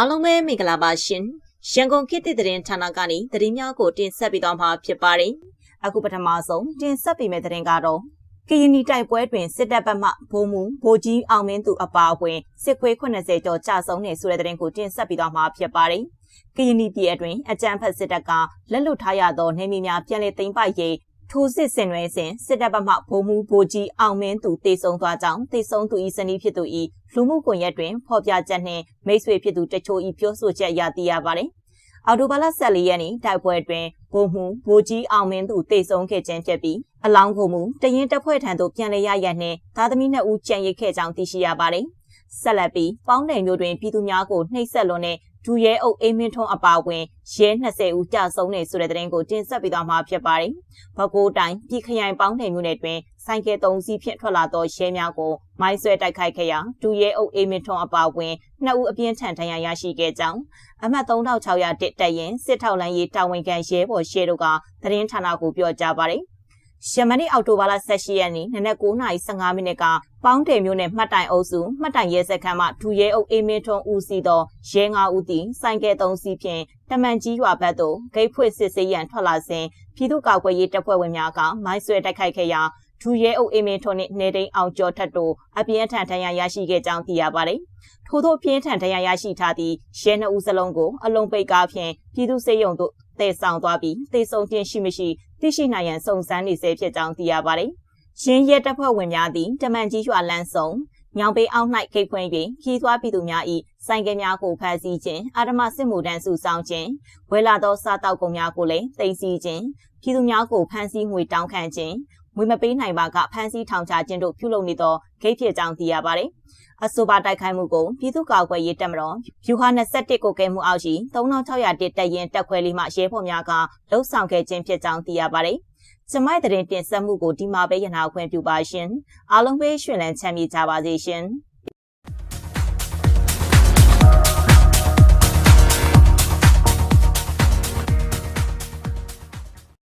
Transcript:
အားလုံးပဲမင်္ဂလာပါရှင်ရန်ကုန်ခေတ်သစ်သတင်းဌာနကနေသတင်းများကိုတင်ဆက်ပေးသွားမှာဖြစ်ပါတယ်အခုပထမဆုံးတင်ဆက်ပေးမယ့်သတင်းကတော့ကရင်နီတိုက်ပွဲတွင်စစ်တပ်ဘက်မှဘုံမူဗိုလ်ကြီးအောင်မင်းသူအပါအဝင်စစ်ခွေး80ကျော်ကြာဆုံးနေဆိုတဲ့သတင်းကိုတင်ဆက်ပေးသွားမှာဖြစ်ပါတယ်ကရင်နီပြည်အတွင်းအကြမ်းဖက်စစ်တပ်ကလက်လွတ်ထားရသောနေမီများပြန်လည်သိမ်းပိုက်ရေး ထိုးစစ်ဆင်နွှဲစဉ်စစ်တပ်ဘက်မှဗိုလ်မှူးဗိုလ်ကြီးအောင်မင်းသူတေဆုံးသွားကြောင်းတေဆုံးသူ၏ဇနီးဖြစ်သူ၏လူမှုကွန်ရက်တွင်ဖော်ပြချက်နှင့်မိတ်ဆွေဖြစ်သူတချို့၏ပြောဆိုချက်အရသိရပါသည်။အော်တိုဘာလ14ရက်နေ့တိုက်ပွဲတွင်ဗိုလ်မှူးဗိုလ်ကြီးအောင်မင်းသူတေဆုံးခဲ့ခြင်းဖြစ်ပြီးအလောင်းကိုမူတရင်တပ်ဖွဲ့ထံသို့ပြန်လည်ရရနှင့်သားသမီးနှစ်ဦးကြံရိတ်ခဲ့ကြောင်းသိရှိရပါသည်။ဆက်လက်ပြီးပေါင်းတယ်မျိုးတွင်ပြည်သူများကိုနှိပ်စက်လွန်တဲ့ ဒူရဲအုပ်အိမ်မင်းထွန်းအပါအဝင်ရဲ20ဦးကြာဆုံးနေဆိုတဲ့သတင်းကိုတင်ဆက်ပေးသွားမှာဖြစ်ပါတယ်။ဘကိုးတိုင်းပြည်ခရိုင်ပေါင်းတယ်မျိုးနယ်တွင်ဆိုင်ကယ်3စီးဖြင့်ထွက်လာသောရဲများကိုမိုင်းဆွဲတိုက်ခိုက်ခဲ့ရာဒူရဲအုပ်အိမ်မင်းထွန်းအပါအဝင်2ဦးအပြင်းထန်ဒဏ်ရာရရှိခဲ့ကြောင်းအမှတ်3600တက်တက်ရင်စစ်ထောက်လန်းရေးတာဝန်ခံရဲဘော်ရှေတို့ကသတင်းဌာနကိုပြောကြားပါတယ်။ ယမနေ့အောက်တိုဘာလ18ရက်နေ့နနက်9:15မိနစ်ကပေါင်းတယ်မျိုးနဲ့မှတ်တိုင်အုပ်စုမှတ်တိုင်ရဲစခန်းမှဒူရဲအုပ်အေးမင်းထွန်းဦးစီသောရဲ9ဦးသည်စိုင်းကဲ3စီးဖြင့်တမန်ကြီးရွာဘက်သို့ဂိတ်ဖွင့်စစ်ဆေးရန်ထွက်လာစဉ်ပြည်သူ့ကာကွယ်ရေးတပ်ဖွဲ့ဝင်များကမိုင်းဆွဲတိုက်ခိုက်ခဲ့ရာဒူရဲအုပ်အေးမင်းထွန်းနှင့်နေတိန်အောင်ကျော်ထက်တို့အပြင်းထန်ထဏ်ရာရရှိခဲ့ကြောင်းသိရပါတယ်။ထို့သောပြင်းထန်တရားရရှိထားသည့်ရဲနှုပ်စလုံးကိုအလုံးပိတ်ကားဖြင့်ပြည်သူ့စေယုံတို့ တည်ဆောင်သွားပြီးတေဆုံခြင်းရှိမရှိသိရှိနိုင်ရန်စုံစမ်းနေဆဲဖြစ်ကြောင်းသိရပါတယ်။ရင်းရဲတပ်ဖွဲ့ဝင်များသည်တမန်ကြီးရွာလန်းဆောင်ညောင်ပေးအောင်၌ခိတ်ဖွင့်၍ခီးသွားပြည်သူများ၏ဆိုင်ကယ်များကိုဖမ်းဆီးခြင်းအာဓမစစ်မှုတန်းစုဆောင်ခြင်းဝယ်လာသောစားတောက်ကုန်များကိုလည်းတင်စီခြင်းပြည်သူများကိုဖမ်းဆီးငွေတောင်းခံခြင်းငွေမပေးနိုင်ပါကဖမ်းဆီးထောင်ချခြင်းတို့ပြုလုပ်နေသောဂိတ်ဖြစ်ကြောင်းသိရပါတယ်။ အဆိုပါတိုက်ခိုက်မှုကိုပြည်သူ့ကာကွယ်ရေးတပ်မတော်ဖြူဟာ21ကိုကဲမှုအောက်ရှိ3600တက်တက်ရင်တက်ခွဲလေးမှရဲဖော်များကလှုပ်ဆောင်ခဲ့ခြင်းဖြစ်ကြောင်းသိရပါတယ်။ကျမိုက်တဲ့တင်ဆက်မှုကိုဒီမှာပဲရနာခွင့်ပြုပါရှင်။အားလုံးပဲရှင်လန်းချမ်းမြေကြပါစေရှင်။